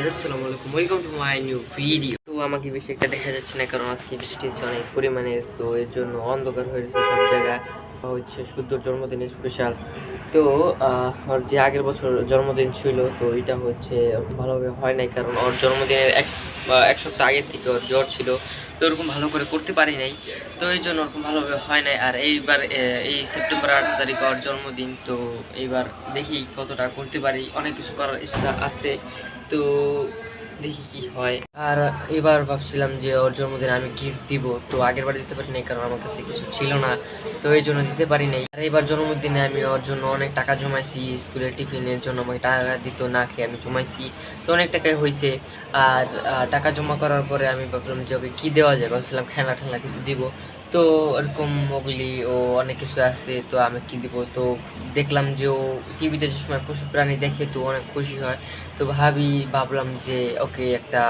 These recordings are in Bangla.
গাইজ আসসালামু আলাইকুম। Welcome to my new video তো আমাকে বেশি একটা দেখা যাচ্ছে না, কারণ আজকে বৃষ্টি হচ্ছে অনেক পরিমাণে, তো এর জন্য অন্ধকার হয়ে গেছে সব জায়গায়। হচ্ছে শুদ্ধ জন্মদিন স্পেশাল তো ওর যে আগের বছর জন্মদিন ছিল, তো এটা হচ্ছে ভালোভাবে হয় নাই, কারণ ওর জন্মদিনের এক এক সপ্তাহ আগের থেকে ওর জ্বর ছিল। তো ওরকম ভালো করে করতে পারি নাই। তো এই জন্য ওরকম ভালোভাবে হয় নাই। আর এইবার এই সেপ্টেম্বর আট তারিখ ওর জন্মদিন, তো এইবার দেখি কতটা করতে পারি। অনেক কিছু করার ইচ্ছা আছে। তো দেখি কি হয়। আর এবার ভাবছিলাম যে ওর জন্মদিনে আমি গিফট দিব, তো আগের বার দিতে পারি নাই কারণ আমার কাছে কিছু ছিল না, তো এই জন্য দিতে পারি নাই আর এবার জন্মদিনে আমি ওর জন্য অনেক টাকা জমাইছি, স্কুলের টিফিনের জন্য আমাকে টাকা দিত, না খেয়ে আমি জমাইছি তো অনেক টাকাই হয়েছে আর টাকা জমা করার পরে আমি ভাবলাম যে ওকে কী দেওয়া যায়? ভাবছিলাম খেলা ঠেলা কিছু দিব তো এরকম মোগলি ও অনেক কিছু আছে, তো আমি কি দিব? তো দেখলাম যে ও টিভিতে যে সময় পশু প্রাণী দেখে তো অনেক খুশি হয়। তো ভাবি, ভাবলাম যে, ওকে একটা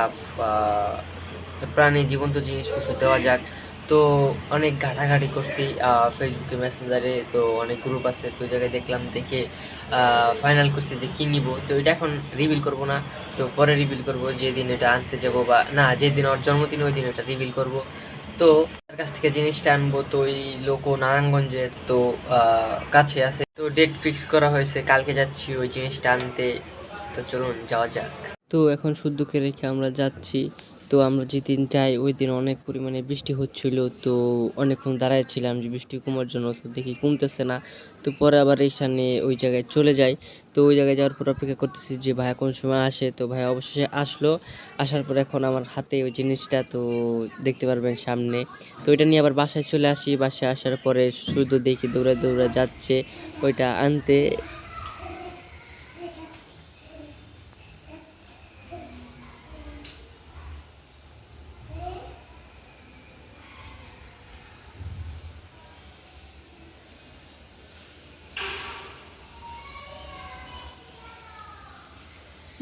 প্রাণী, জীবন্ত জিনিস কিছু দেওয়া যাক। তো অনেক ঘাটাঘাটি করছি ফেসবুকে মেসেঞ্জারে তো অনেক গ্রুপ আছে, তো জায়গায় দেখলাম, দেখে ফাইনাল করছি যে কী নিব? তো এটা এখন রিভিল করব না, তো পরে রিভিল করব, যেদিন এটা আনতে যাব বা, না, যেদিন ওর জন্মদিন ওই দিন এটা রিভিল করব। তো তার কাছ থেকে জিনিসটা আনব, তো ওই লোক নারায়ণগঞ্জের তো কাছে আছে। তো ডেট ফিক্স করা হয়েছে, কালকে যাচ্ছি ওই জিনিসটা আনতে। তো চলুন, যাওয়া যাক। তো এখন শুদ্ধকে রেখে আমরা যাচ্ছি। তো আমরা যেদিন যাই, ওই দিন অনেক পরিমাণে বৃষ্টি হচ্ছিল। তো অনেকক্ষণ দাঁড়ায় ছিলাম যে বৃষ্টি কমার জন্য, তো দেখি কমতেছে না। তো পরে আবার এইখানে ওই জায়গায় চলে যাই। তো ওই জায়গায় যাওয়ার পর অপেক্ষা করতেছি যে ভাইয়া কোন সময় আসে। তো ভাইয়া অবশেষে আসলো। আসার পর এখন আমার হাতে ওই জিনিসটা, তো দেখতে পারবেন সামনে। তো এটা নিয়ে আবার বাসায় চলে আসি। বাসায় আসার পরে শুধু দেখি দৌড়া দৌড়া যাচ্ছে। ওইটা আনতে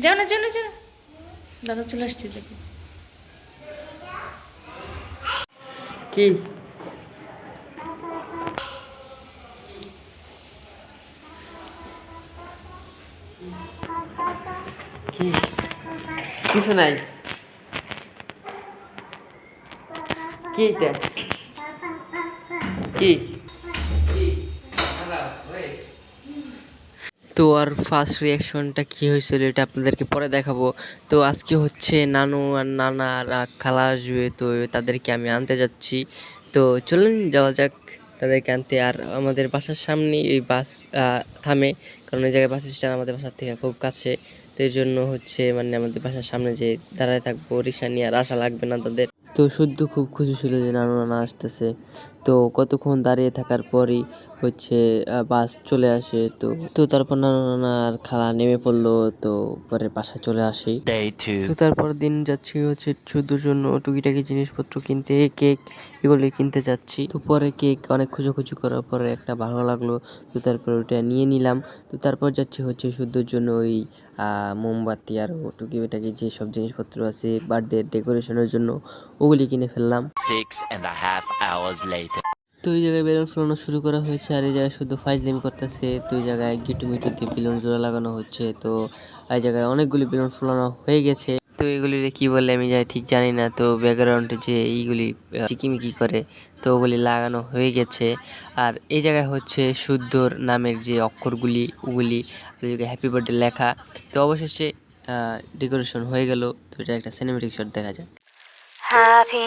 যাও না যাও না, যাও দাদা চলে আসছে, দেখো। কি? কি? কিছু নাই। কি এটা? কি? তো আর ফার্স্ট রিয়াকশনটা কী হয়েছিল এটা আপনাদেরকে পরে দেখাবো। তো আজকে হচ্ছে নানু আর নানা আর খালা আসবে, তো তাদেরকে আমি আনতে যাচ্ছি। তো চলুন যাওয়া যাক, তাদেরকে আনতে। আর আমাদের বাসার সামনেই এই বাস থামে, কারণ এই জায়গায় বাস স্ট্যান্ড আমাদের বাসার থেকে খুব কাছে। তো এই জন্য হচ্ছে মানে আমাদের বাসার সামনে যে দাঁড়ায় থাকব, রিক্সা নিয়ে আর আসা লাগবে না তাদের। তো শুদ্ধ খুব খুশি ছিল যে নানু নানা আসতেছে। তো কতক্ষণ দাঁড়িয়ে থাকার পরই হচ্ছে বাস চলে আসে তো তো তারপর নানু নানা আর খালা নেমে পড়ল তো পরে বাসায় চলে আসি। তো তারপর দিন যাচ্ছি হচ্ছে শুদ্ধর জন্য টুকিটাকি জিনিসপত্র কিনতে কেক এগুলি কিনতে যাচ্ছি। তো পরে কেক অনেক খোঁজাখুঁজি করার পরে একটা ভালো লাগল তো তারপর ওটা নিয়ে নিলাম। তো তারপর যাচ্ছি হচ্ছে শুদ্ধর জন্য ওই আহ, মোমবাতি আর টুকিটাকি যে সব জিনিসপত্র আছে বার্থডে ডেকোরেশনের জন্য ওগুলি কিনে ফেললাম। তো ওই জায়গায় বেলুন ফোলানো শুরু করা হয়েছে আর এই জায়গায় শুধু ফাইজলিমি করতেছে। তো ওই জায়গায় গিটু মিটু দিয়ে বেলুন জোড়া লাগানো হচ্ছে। তো এই জায়গায় অনেকগুলি বেলুন ফোলানো হয়ে গেছে। তো এগুলি কি বলে আমি যাই ঠিক জানি না। তো ব্যাকগ্রাউন্ডে যে এইগুলি চিকিমিকি করে, তো ওগুলি লাগানো হয়ে গেছে। আর এই জায়গায় হচ্ছে শুদ্ধর নামের যে অক্ষরগুলি, ওগুলি হ্যাপি বার্থডে লেখা। তো অবশেষে ডেকোরেশন হয়ে গেল। তো এটা একটা সিনেমেটিক শট দেখা যায় Happy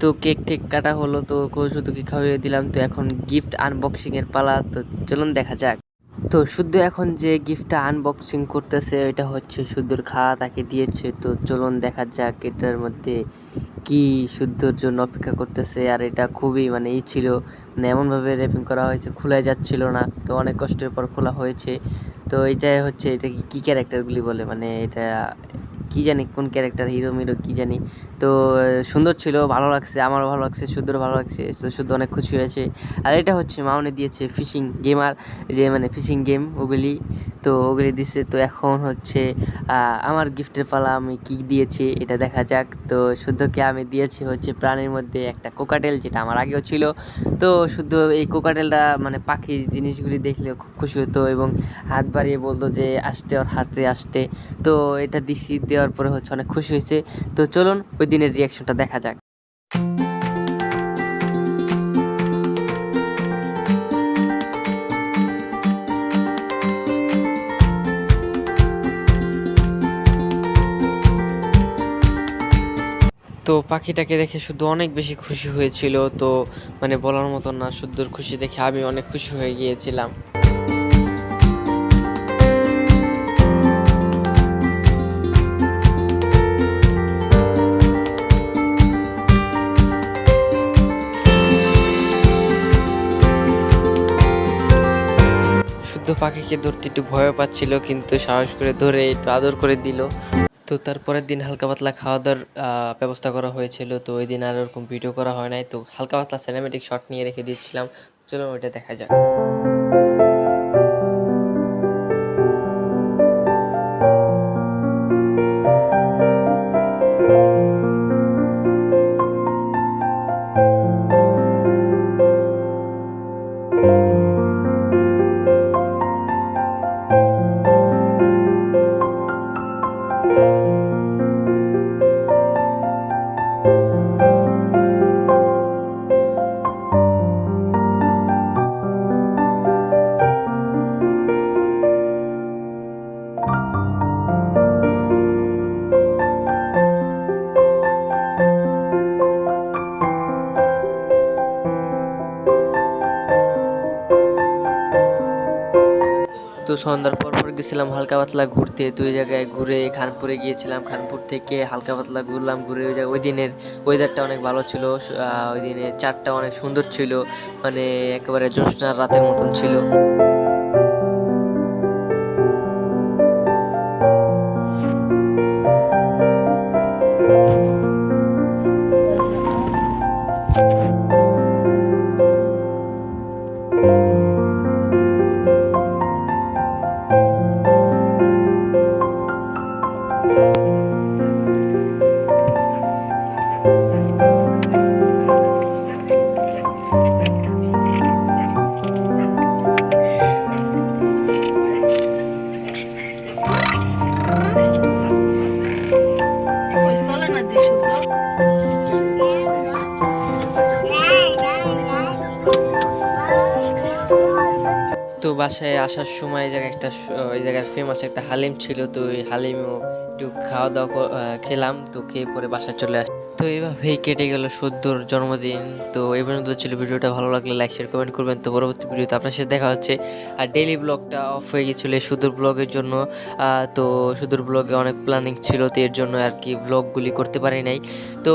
তো কেক টেক কাটা হলো, তো শুধুকে খাওয়িয়ে দিলাম। তো এখন গিফট আনবক্সিং এর পালা, তো চলুন দেখা যাক। তো শুদ্ধ এখন যে গিফটটা আনবক্সিং করতেছে এটা হচ্ছে শুদ্ধর খাওয়া তাকে দিয়েছে। তো চলুন দেখা যাক এটার মধ্যে কি শুদ্ধর জন্য অপেক্ষা করতেছে। আর এটা খুবই মানে ই ছিল মানে এমনভাবে র্যাপিং করা হয়েছে, খোলাই যাচ্ছিল না। তো অনেক কষ্টের পর খোলা হয়েছে। তো এটাই হচ্ছে এটা কী ক্যারেক্টারগুলি বলে? মানে এটা কি জানি কোন ক্যারেক্টার হিরো মিরো কী জানি। তো, সুন্দর ছিল, ভালো লাগছে, আমারও ভালো লাগছে শুদ্ধর ভালো লাগছে, তো শুদ্ধ অনেক খুশি হয়েছে। আর এটা হচ্ছে মাউনে দিয়েছে ফিশিং গেমার যে মানে ফিশিং গেম ওগুলি। তো ওগুলি দিছে, তো এখন হচ্ছে আমার গিফটের পালা আমি কি দিয়েছি এটা দেখা যাক। তো শুদ্ধকে আমি দিয়েছি হচ্ছে প্রাণীর মধ্যে একটা কোকাটেল যেটা আমার আগেও ছিল। তো শুদ্ধ এই কোকাটেলটা মানে পাখি জিনিসগুলি দেখলে খুব খুশি হতো এবং হাত বাড়িয়ে বলতো যে, আসতে ওর হাতে, আসতে। তো এটা দিছি দেওয়ার পরে হচ্ছে অনেক খুশি হয়েছে। তো চলুন ওই দিনের রিয়াকশনটা দেখা যাক। তো পাখিটাকে দেখে শুধু অনেক বেশি খুশি হয়েছিল। তো মানে বলার মতো না শুদ্ধর খুশি দেখে আমি অনেক খুশি হয়ে গিয়েছিলাম। শুদ্ধ পাখিকে ধরতে একটু ভয় পাচ্ছিল, কিন্তু সাহস করে ধরে একটু আদর করে দিল। তো তারপরের দিন হালকা পাতলা খাওয়া দাওয়ার ব্যবস্থা করা হয়েছিল। তো ওই দিন আর ওরকম ভিডিও করা হয় নাই। তো হালকা পাতলা সিনেমেটিক শট নিয়ে রেখে দিয়েছিলাম। চলো ওইটা দেখা যাক। তো সন্ধ্যার পর পর গেছিলাম হালকা পাতলা ঘুরতে। দুই জায়গায় ঘুরে খানপুরে গিয়েছিলাম। খানপুর থেকে হালকা পাতলা ঘুরলাম, ঘুরে ওই ওই দিনের ওয়েদারটা অনেক ভালো ছিল। ওই দিনের চারটা অনেক সুন্দর ছিল। মানে একেবারে জ্যোৎস্নার রাতের মতন ছিল। তো বাসায় আসার সময় এই জায়গায় একটা এই ওই জায়গার ফেমাস একটা হালিম ছিল, তো ওই হালিমও একটু খাওয়া দাওয়া খেলাম, তো খেয়ে পরে বাসায় চলে আস তো এইভাবেই কেটে গেল সদ্যর জন্মদিন। তো এই পর্যন্ত ছিল ভিডিওটা। ভালো লাগলে লাইক শেয়ার কমেন্ট করবেন। তো পরবর্তী ভিডিওতে আপনার সাথে দেখা হচ্ছে। আর ডেইলি ব্লগটা অফ হয়ে গেছিল সুদূর ব্লগের জন্য। তো সুদূর ব্লগে অনেক প্ল্যানিং ছিল, তো এর জন্য আর কি ব্লগগুলি করতে পারি নাই। তো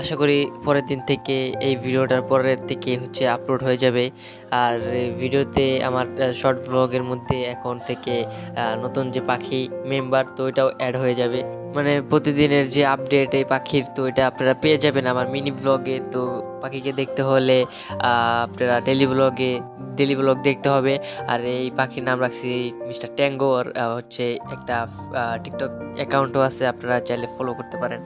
আশা করি পরের দিন থেকে এই ভিডিওটার পরের থেকে হচ্ছে আপলোড হয়ে যাবে। আর ভিডিওতে আমার শর্ট ব্লগের মধ্যে এখন থেকে নতুন যে পাখি মেম্বার তো এটাও অ্যাড হয়ে যাবে। মানে প্রতিদিনের যে আপডেট এই পাখির, তো এটা আপনারা পেয়ে যাবেন আমার মিনি ব্লগে। তো পাখিকে দেখতে হলে আপনারা ডেলি ব্লগে, ডেলি ব্লগ দেখতে হবে। আর এই পাখির নাম রাখছি মিস্টার ট্যাঙ্গো আর হচ্ছে একটা টিকটক অ্যাকাউন্টও আছে, আপনারা চাইলে ফলো করতে পারেন।